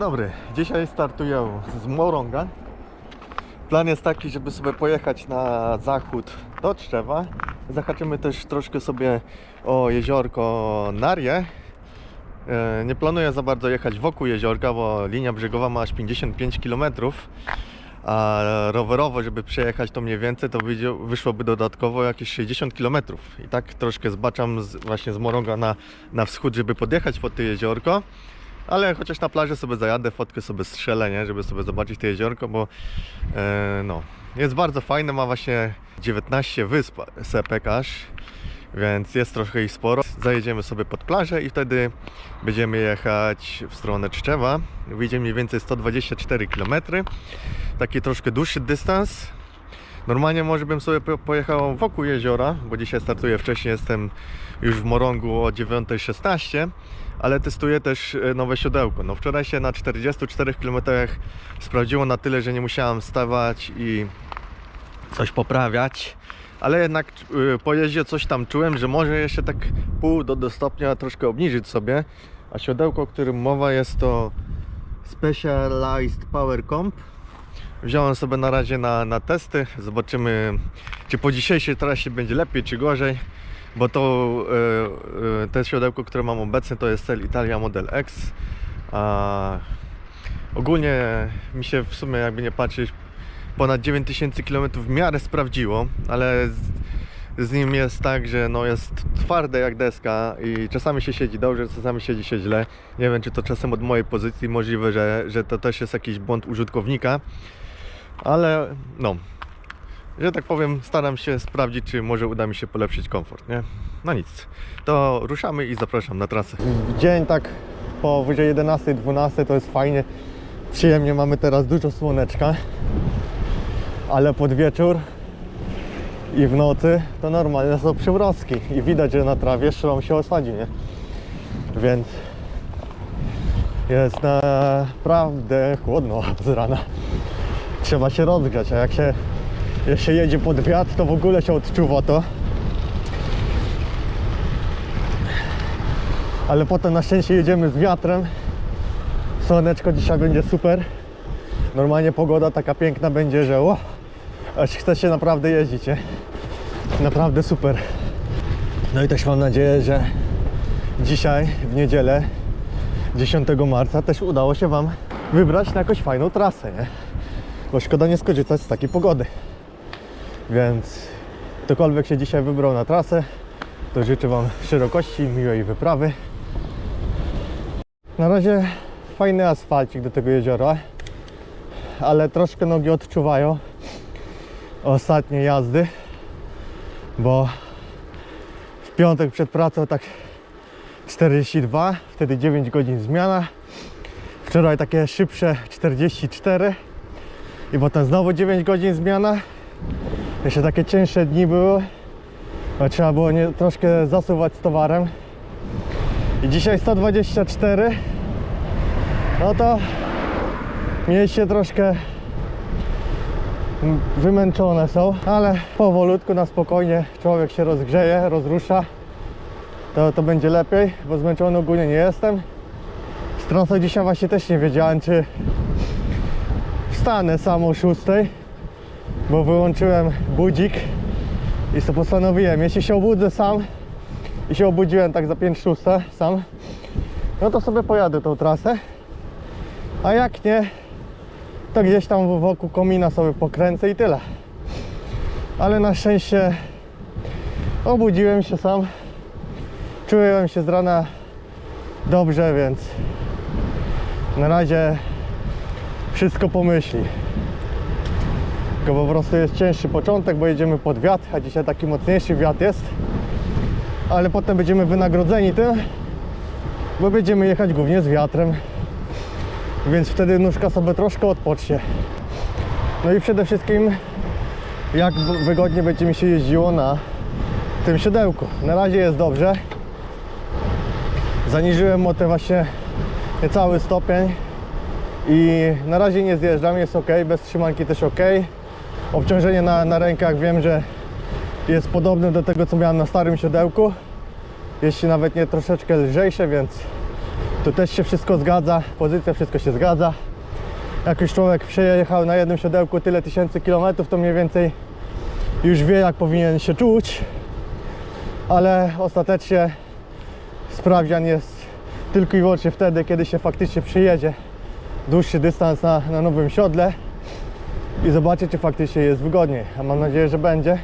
dobry. Dzisiaj startuję z Moronga. Plan jest taki, żeby sobie pojechać na zachód do Tczewa. Zahaczymy też troszkę sobie o jeziorko Narje. E, Nie planuję za bardzo jechać wokół jeziorka, bo linia brzegowa ma aż 55 km. A rowerowo, żeby przejechać to mniej więcej, to wyszłoby dodatkowo jakieś 60 km. I tak troszkę zbaczam właśnie z Moronga na, na wschód, żeby podjechać pod to jeziorko. Ale chociaż na plaży sobie zajadę, fotkę sobie strzelę, nie? żeby sobie zobaczyć to jeziorko, bo e, no, jest bardzo fajne, ma właśnie 19 wysp Sepekarz, więc jest trochę ich sporo. Zajedziemy sobie pod plażę i wtedy będziemy jechać w stronę Czczewa. Wyjdzie mniej więcej 124 km, taki troszkę dłuższy dystans. Normalnie może bym sobie po- pojechał wokół jeziora, bo dzisiaj startuję wcześniej, jestem już w Morągu o 9.16, ale testuję też e, nowe siodełko. No wczoraj się na 44 km sprawdziło na tyle, że nie musiałem stawać i coś poprawiać, ale jednak y, po jeździe coś tam czułem, że może jeszcze tak pół do, do stopnia troszkę obniżyć sobie, a siodełko, o którym mowa jest to Specialized Power Comp. Wziąłem sobie na razie na, na testy. Zobaczymy, czy po dzisiejszej trasie będzie lepiej, czy gorzej. Bo to e, te siodełko, które mam obecnie, to jest Cell Italia Model X. A ogólnie mi się w sumie, jakby nie patrzeć, ponad 9000 km w miarę sprawdziło, ale z, z nim jest tak, że no jest twarde jak deska i czasami się siedzi dobrze, czasami siedzi się źle. Nie wiem, czy to czasem od mojej pozycji możliwe, że, że to też jest jakiś błąd użytkownika, ale no, że tak powiem, staram się sprawdzić, czy może uda mi się polepszyć komfort, nie? No nic, to ruszamy i zapraszam na trasę. Dzień tak powyżej 11, 12 to jest fajnie, przyjemnie, mamy teraz dużo słoneczka, ale pod wieczór i w nocy to normalnie są przymrozki i widać, że na trawie szlom się osadzi, nie? Więc jest naprawdę chłodno z rana. Trzeba się rozgrzać, a jak się, jak się jedzie pod wiatr, to w ogóle się odczuwa to. Ale potem na szczęście jedziemy z wiatrem. Słoneczko dzisiaj będzie super. Normalnie pogoda taka piękna będzie, że o, aż chce się naprawdę jeździć, nie? Naprawdę super. No i też mam nadzieję, że dzisiaj w niedzielę 10 marca też udało się Wam wybrać na jakąś fajną trasę, nie? Bo szkoda nie skorzystać z takiej pogody. Więc ktokolwiek się dzisiaj wybrał na trasę, to życzę Wam szerokości, miłej wyprawy. Na razie fajny asfalcik do tego jeziora, ale troszkę nogi odczuwają ostatnie jazdy, bo w piątek przed pracą tak 42, wtedy 9 godzin zmiana. Wczoraj takie szybsze 44 i potem znowu 9 godzin zmiana. Jeszcze takie cięższe dni były. Trzeba było nie, troszkę zasuwać z towarem. I dzisiaj 124. No to mieliście troszkę wymęczone są, ale powolutku, na spokojnie człowiek się rozgrzeje, rozrusza. To, to będzie lepiej, bo zmęczony ogólnie nie jestem. Z trasą dzisiaj właśnie też nie wiedziałem, czy wstanę sam o 6, bo wyłączyłem budzik i to postanowiłem, jeśli się obudzę sam i się obudziłem tak za 5-6 sam, no to sobie pojadę tą trasę, a jak nie, to gdzieś tam wokół komina sobie pokręcę i tyle. Ale na szczęście obudziłem się sam, czułem się z rana dobrze, więc na razie wszystko pomyśli. Tylko po prostu jest cięższy początek, bo jedziemy pod wiatr, a dzisiaj taki mocniejszy wiatr jest. Ale potem będziemy wynagrodzeni tym, bo będziemy jechać głównie z wiatrem. Więc wtedy nóżka sobie troszkę odpocznie. No i przede wszystkim jak wygodnie będzie mi się jeździło na tym siodełku. Na razie jest dobrze. Zaniżyłem motę właśnie niecały stopień i na razie nie zjeżdżam, jest ok, bez trzymanki też ok. Obciążenie na, na rękach wiem, że jest podobne do tego, co miałem na starym siodełku. Jeśli nawet nie troszeczkę lżejsze, więc Tu też się wszystko zgadza, pozycja, wszystko się zgadza. Jak już człowiek przejechał na jednym siodełku tyle tysięcy kilometrów, to mniej więcej już wie jak powinien się czuć. Ale ostatecznie sprawdzian jest tylko i wyłącznie wtedy, kiedy się faktycznie przyjedzie dłuższy dystans na, na nowym siodle i zobaczy, czy faktycznie jest wygodniej. A mam nadzieję, że będzie.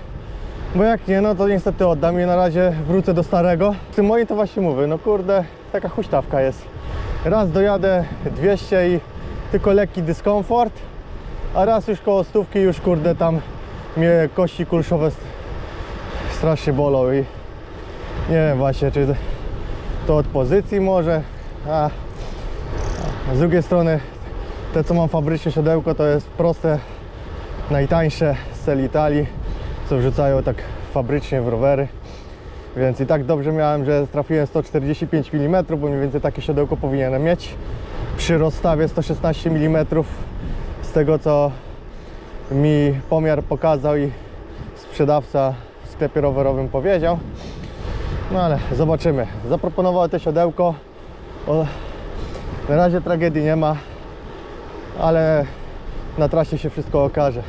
Bo jak nie, no to niestety oddam i na razie wrócę do starego. W tym moim to właśnie mówię, no kurde, taka huśtawka jest. Raz dojadę 200 i tylko lekki dyskomfort, a raz już koło stówki już kurde tam mnie kości kulszowe st- strasznie bolą i nie wiem właśnie, czy to od pozycji może, a z drugiej strony te co mam fabryczne siodełko to jest proste, najtańsze z celi Italii, co wrzucają tak fabrycznie w rowery. Więc i tak dobrze miałem, że trafiłem 145 mm, bo mniej więcej takie siodełko powinienem mieć. Przy rozstawie 116 mm z tego co mi pomiar pokazał i sprzedawca w sklepie rowerowym powiedział. No ale zobaczymy. Zaproponował to siodełko. Na razie tragedii nie ma, ale na trasie się wszystko okaże.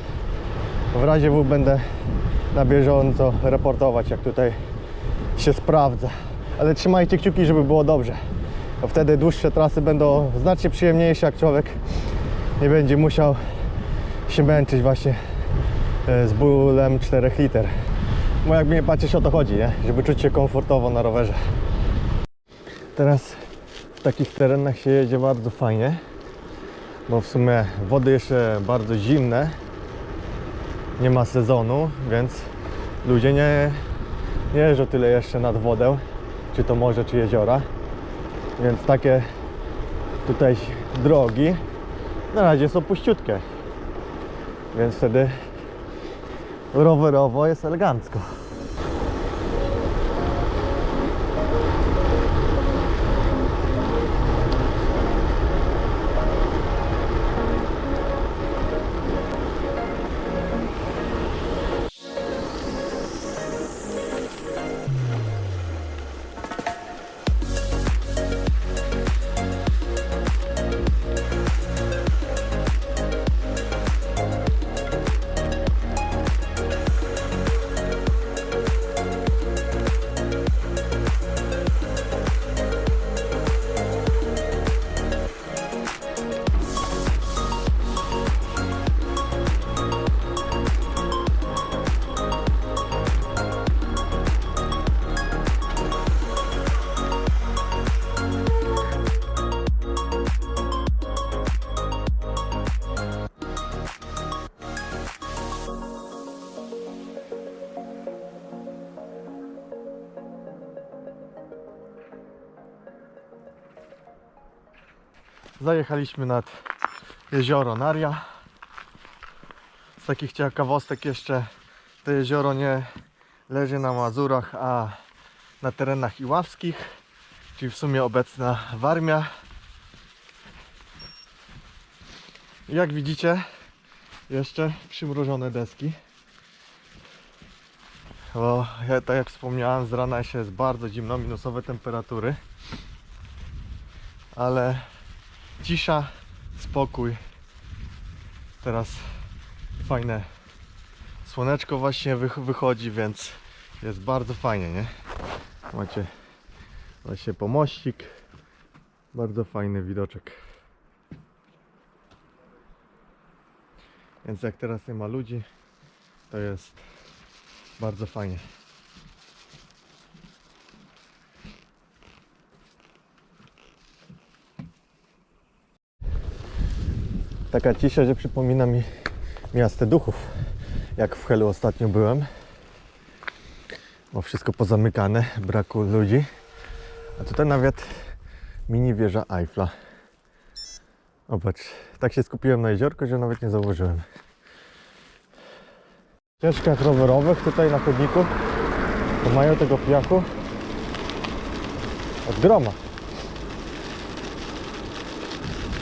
W razie W będę na bieżąco reportować, jak tutaj się sprawdza. Ale trzymajcie kciuki, żeby było dobrze. Bo wtedy dłuższe trasy będą znacznie przyjemniejsze, jak człowiek nie będzie musiał się męczyć właśnie e, z bólem 4 liter. Bo jakby nie patrzeć o to chodzi, nie? Żeby czuć się komfortowo na rowerze. Teraz w takich terenach się jedzie bardzo fajnie, bo w sumie wody jeszcze bardzo zimne, nie ma sezonu, więc ludzie nie, nie jeżdżą tyle jeszcze nad wodę, czy to morze, czy jeziora. Więc takie tutaj drogi na razie są puściutkie. Więc wtedy rowerowo jest elegancko. Zajechaliśmy nad jezioro Naria. Z takich ciekawostek jeszcze to jezioro nie leży na Mazurach, a na terenach iławskich, czyli w sumie obecna Warmia. Jak widzicie, jeszcze przymrożone deski. Bo ja, tak jak wspomniałem, z rana się jest bardzo zimno, minusowe temperatury. Ale cisza, spokój. Teraz fajne słoneczko właśnie wych- wychodzi, więc jest bardzo fajnie, nie? Macie właśnie pomościk. Bardzo fajny widoczek. Więc jak teraz nie ma ludzi, to jest bardzo fajnie. Taka cisza, że przypomina mi miasto duchów, jak w Helu ostatnio byłem. Bo wszystko pozamykane, braku ludzi. A tutaj nawet mini wieża Eiffla. Zobacz, tak się skupiłem na jeziorku, że nawet nie zauważyłem. W ścieżkach rowerowych tutaj na chodniku to mają tego piachu od groma.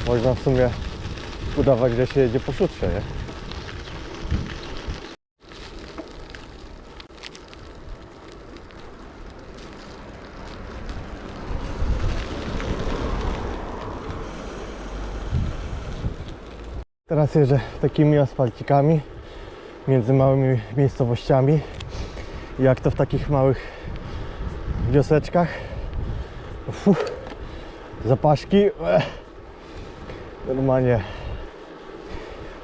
Można w sumie udawać, że się jedzie po szutrze, nie? Teraz jeżdżę takimi asfalcikami między małymi miejscowościami. Jak to w takich małych wioseczkach. Fuh, zapaszki. Normalnie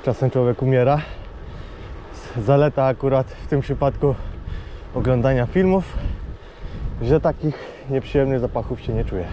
czasem człowiek umiera. Zaleta akurat w tym przypadku oglądania filmów, że takich nieprzyjemnych zapachów się nie czuje.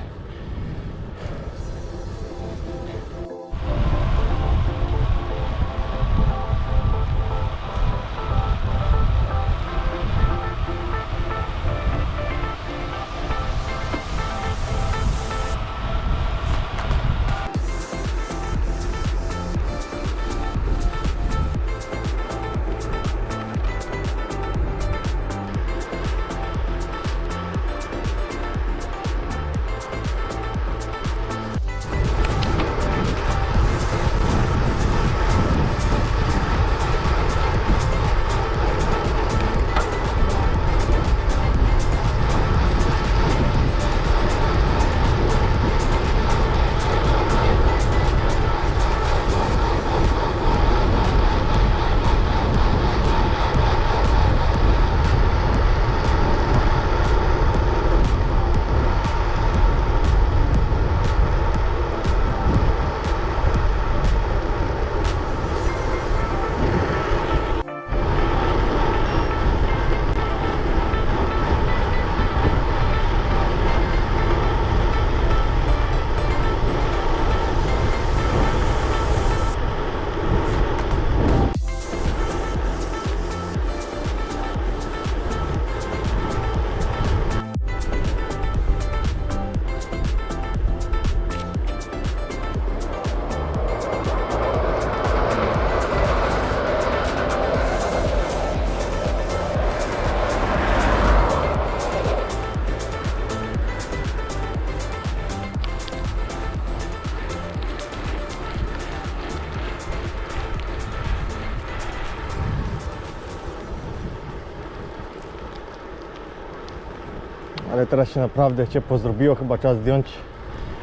Teraz się naprawdę ciepło zrobiło, chyba czas zdjąć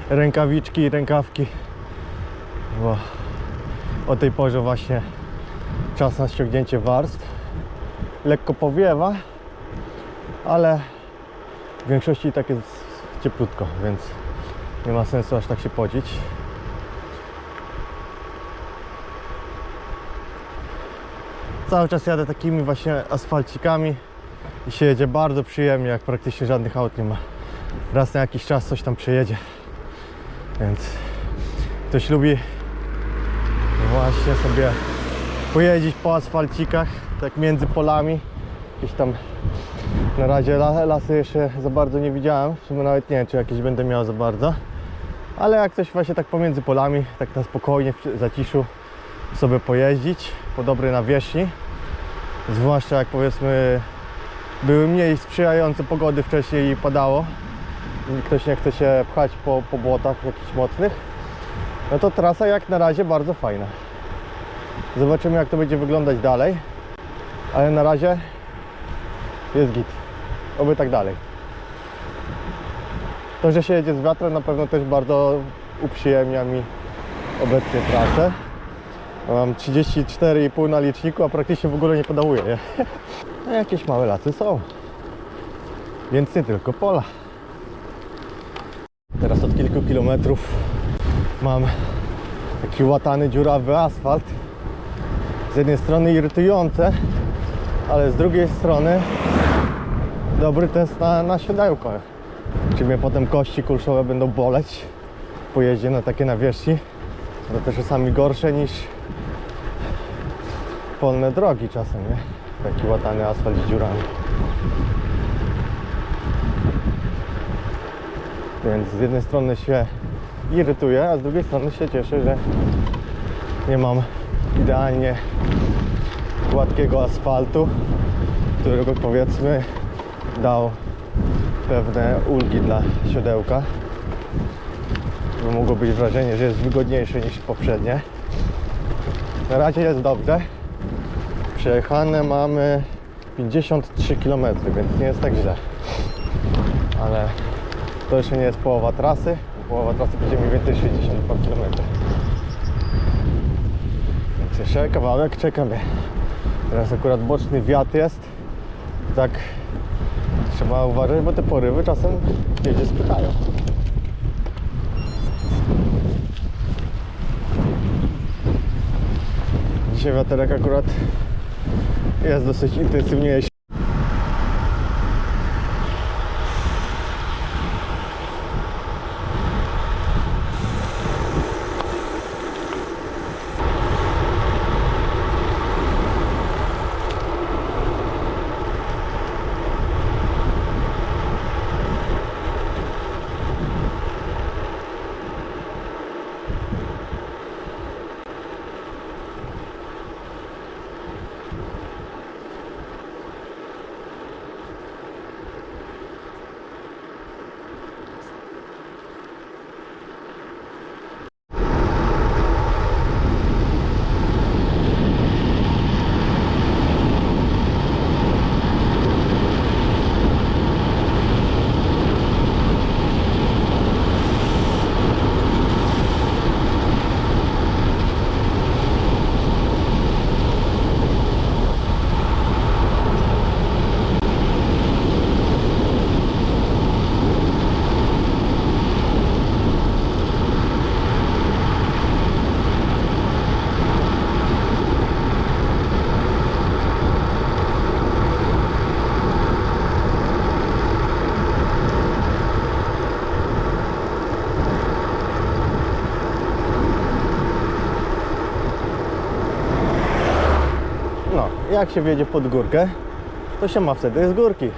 rękawiczki i rękawki. Bo o tej porze właśnie czas na ściągnięcie warstw. Lekko powiewa, ale w większości tak jest cieplutko, więc nie ma sensu aż tak się podzić. Cały czas jadę takimi właśnie asfalcikami i się jedzie bardzo przyjemnie, jak praktycznie żadnych aut nie ma. Raz na jakiś czas coś tam przejedzie. Więc ktoś lubi właśnie sobie pojeździć po asfalcikach, tak między polami. Jakieś tam na razie la- lasy jeszcze za bardzo nie widziałem. W sumie nawet nie wiem, czy jakieś będę miał za bardzo. Ale jak coś właśnie tak pomiędzy polami, tak na spokojnie, w zaciszu sobie pojeździć po dobrej nawierzchni. Zwłaszcza jak powiedzmy były mniej sprzyjające pogody wcześniej i padało ktoś nie chce się pchać po, po błotach jakichś mocnych, no to trasa jak na razie bardzo fajna. Zobaczymy jak to będzie wyglądać dalej, ale na razie jest git. Oby tak dalej. To, że się jedzie z wiatrem na pewno też bardzo uprzyjemnia mi obecnie trasę. Mam 34,5 na liczniku, a praktycznie w ogóle nie podałuję, nie? No jakieś małe lasy są. Więc nie tylko pola. Teraz od kilku kilometrów mam taki łatany, dziurawy asfalt. Z jednej strony irytujące, ale z drugiej strony dobry test na, na siodełko. Czy mnie potem kości kulszowe będą boleć po jeździe na takie nawierzchni. To też czasami gorsze niż polne drogi czasem, nie? Taki łatany asfalt z dziurami. Więc z jednej strony się irytuję, a z drugiej strony się cieszę, że nie mam idealnie gładkiego asfaltu, którego powiedzmy dał pewne ulgi dla siodełka. By mogło być wrażenie, że jest wygodniejszy niż poprzednie. Na razie jest dobrze. Przejechane mamy 53 km, więc nie jest tak źle. Ale to jeszcze nie jest połowa trasy. Połowa trasy będzie mniej więcej 62 km. Jeszcze kawałek czekamy. Teraz akurat boczny wiatr jest. Tak trzeba uważać, bo te porywy czasem jedzie spychają. Dzisiaj wiaterek akurat jest dosyć intensywnie jeśli No, jak się wjedzie pod górkę, to się ma wtedy z górki.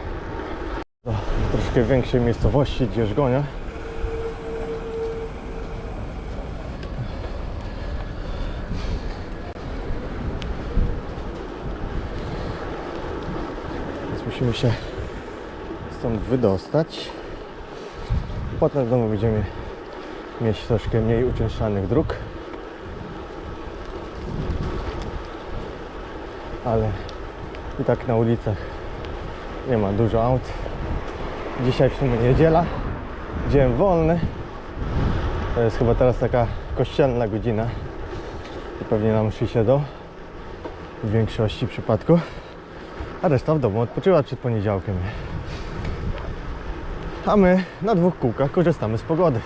Do troszkę większej miejscowości Dzierżgonia. Więc musimy się stąd wydostać. Potem domu będziemy mieć troszkę mniej uczęszczanych dróg. Ale i tak na ulicach nie ma dużo aut. Dzisiaj w sumie niedziela, dzień wolny. To jest chyba teraz taka kościelna godzina i pewnie nam się do w większości przypadków, a reszta w domu odpoczywa przed poniedziałkiem. A my na dwóch kółkach korzystamy z pogody.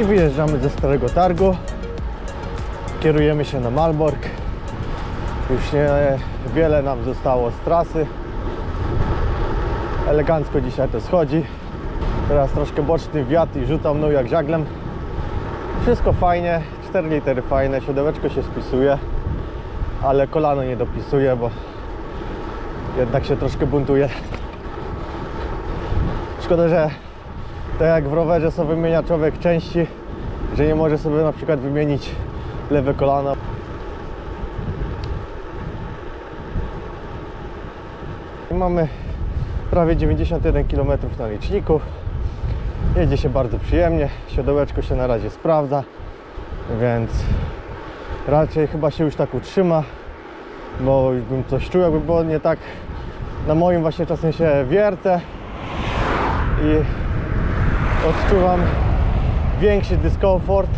I wyjeżdżamy ze Starego Targu. Kierujemy się na Malbork. Już nie wiele nam zostało z trasy. Elegancko dzisiaj to schodzi. Teraz troszkę boczny wiatr i rzuca mną jak żaglem. Wszystko fajnie, 4 litery fajne, siodełeczko się spisuje, ale kolano nie dopisuje, bo jednak się troszkę buntuje. Szkoda, że tak jak w rowerze sobie wymienia człowiek części, że nie może sobie na przykład wymienić lewe kolano. Mamy prawie 91 km na liczniku. Jedzie się bardzo przyjemnie, siodełeczko się na razie sprawdza, więc raczej chyba się już tak utrzyma, bo już bym coś czuł, jakby było nie tak, Na moim właśnie czasem się wiercę i odczuwam większy dyskomfort,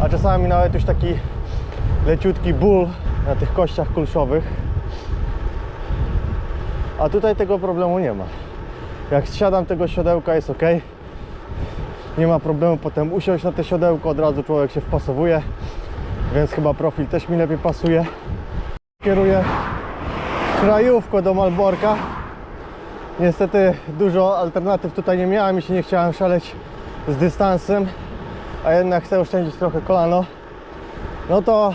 a czasami nawet już taki leciutki ból na tych kościach kulszowych. A tutaj tego problemu nie ma. Jak zsiadam tego siodełka jest ok. Nie ma problemu potem usiąść na te siodełko, od razu człowiek się wpasowuje, więc chyba profil też mi lepiej pasuje. Kieruję krajówko do Malborka. Niestety dużo alternatyw tutaj nie miałem i się nie chciałem szaleć z dystansem, a jednak chcę oszczędzić trochę kolano. No to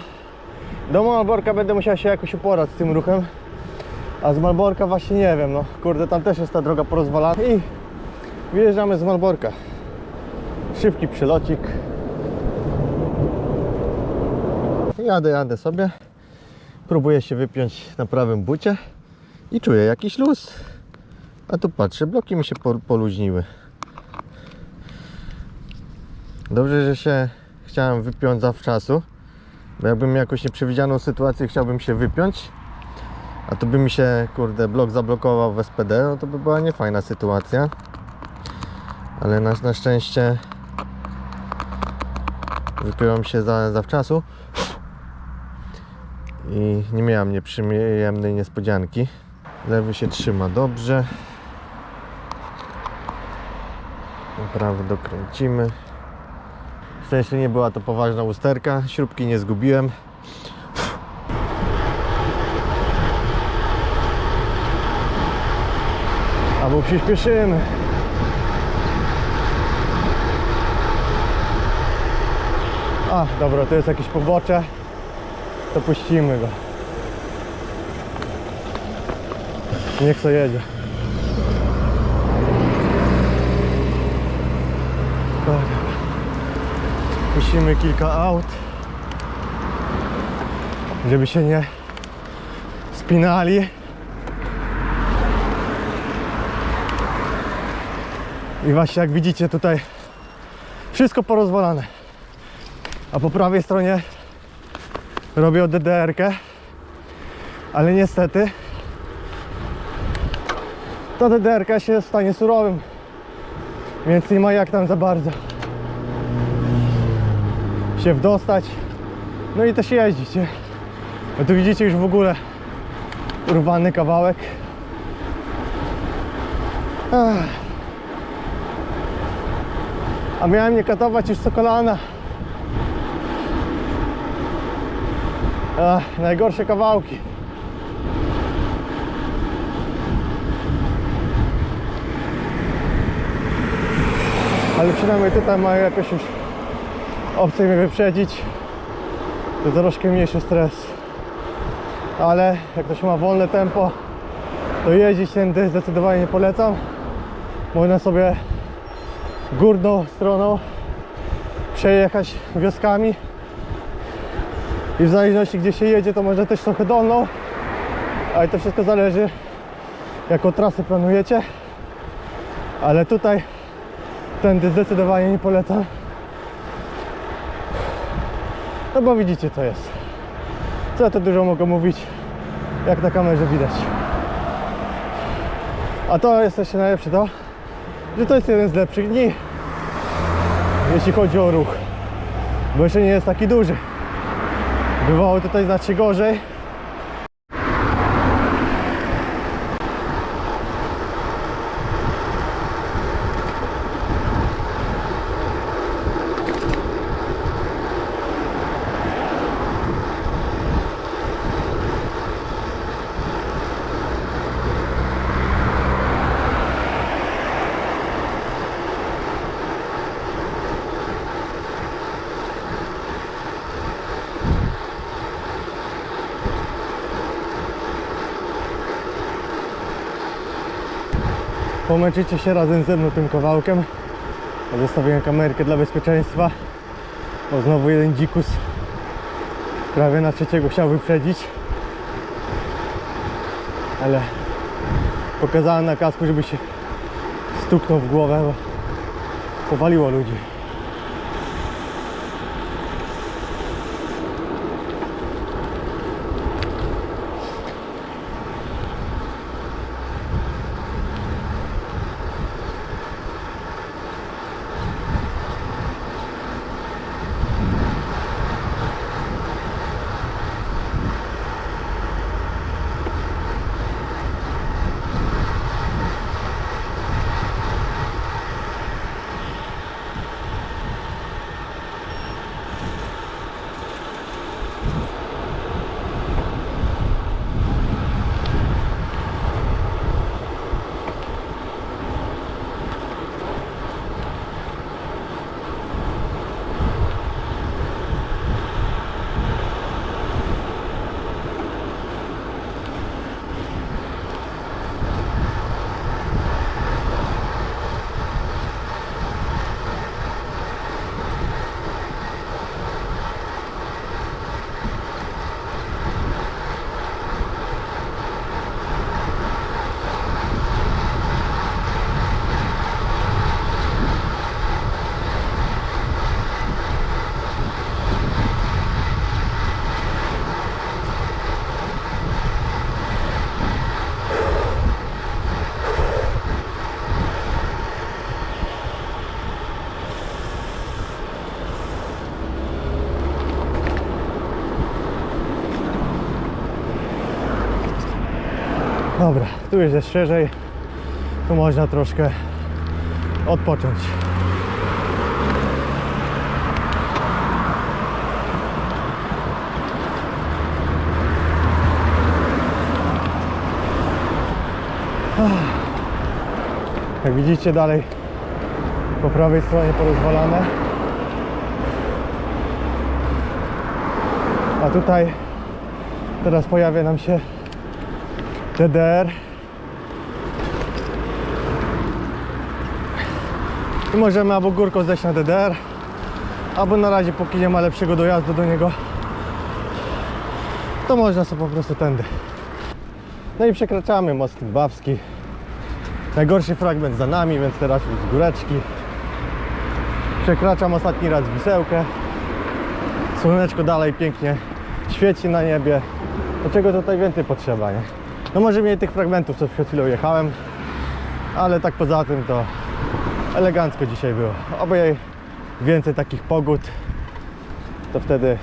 do Malborka będę musiał się jakoś uporać z tym ruchem. A z Malborka właśnie nie wiem, no kurde, tam też jest ta droga porozwalana i wyjeżdżamy z Malborka. Szybki przylocik. Jadę, jadę sobie. Próbuję się wypiąć na prawym bucie i czuję jakiś luz. A tu patrzę, bloki mi się po- poluźniły. Dobrze, że się chciałem wypiąć zawczasu, bo jakbym jakąś nieprzewidzianą sytuację, chciałbym się wypiąć, a tu by mi się, kurde, blok zablokował w SPD, no to by była niefajna sytuacja. Ale na, na szczęście wypiąłem się za, zawczasu i nie miałem nieprzyjemnej niespodzianki. Lewy się trzyma dobrze. Prawy dokręcimy. Szczęście nie była to poważna usterka, śrubki nie zgubiłem. Albo przyspieszymy. A, dobra, to jest jakieś pobocze. To puścimy go. Niech co jedzie. Dobra. Puścimy kilka aut, żeby się nie spinali. I właśnie jak widzicie tutaj wszystko porozwalane. A po prawej stronie robię DDR-kę, ale niestety ta DDR-ka się stanie surowym, więc nie ma jak tam za bardzo się wdostać, no i też jeździć, nie? Bo tu widzicie już w ogóle urwany kawałek. Ach. A miałem nie katować już co kolana. Ach, najgorsze kawałki. Ale przynajmniej tutaj mają jakoś już opcję mnie wyprzedzić. To troszkę mniejszy stres. Ale jak ktoś ma wolne tempo, to jeździć tędy zdecydowanie nie polecam. Można sobie górną stroną przejechać wioskami i w zależności gdzie się jedzie to może też trochę dolną ale to wszystko zależy jaką trasę planujecie ale tutaj tędy zdecydowanie nie polecam no bo widzicie co jest. Co ja to dużo mogę mówić jak na kamerze widać. A to jest jeszcze najlepsze to? Że to jest jeden z lepszych dni jeśli chodzi o ruch. Bo jeszcze nie jest taki duży. Bywało tutaj znacznie gorzej pomęczycie się razem ze mną tym kawałkiem. Zostawiłem kamerkę dla bezpieczeństwa bo znowu jeden dzikus prawie na trzeciego chciał wyprzedzić. Ale pokazałem na kasku, żeby się stuknął w głowę bo powaliło ludzi Dobra, tu już jest szerzej. Tu można troszkę odpocząć. Jak widzicie dalej po prawej stronie porozwalane. A tutaj teraz pojawia nam się TDR. I możemy albo górką zejść na DDR, albo na razie póki nie ma lepszego dojazdu do niego, to można sobie po prostu tędy. No i przekraczamy most Bawski. Najgorszy fragment za nami, więc teraz już z góreczki. Przekraczam ostatni raz Wisełkę. Słoneczko dalej pięknie świeci na niebie. Do czego tutaj więcej potrzeba, nie? No może mniej tych fragmentów, co przed chwilą jechałem, ale tak poza tym to elegancko dzisiaj było. Oby więcej takich pogód, to wtedy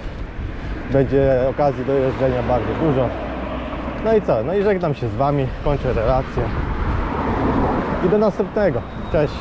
będzie okazji do jeżdżenia bardzo dużo. No i co? No i żegnam się z Wami, kończę relację. I do następnego. Cześć.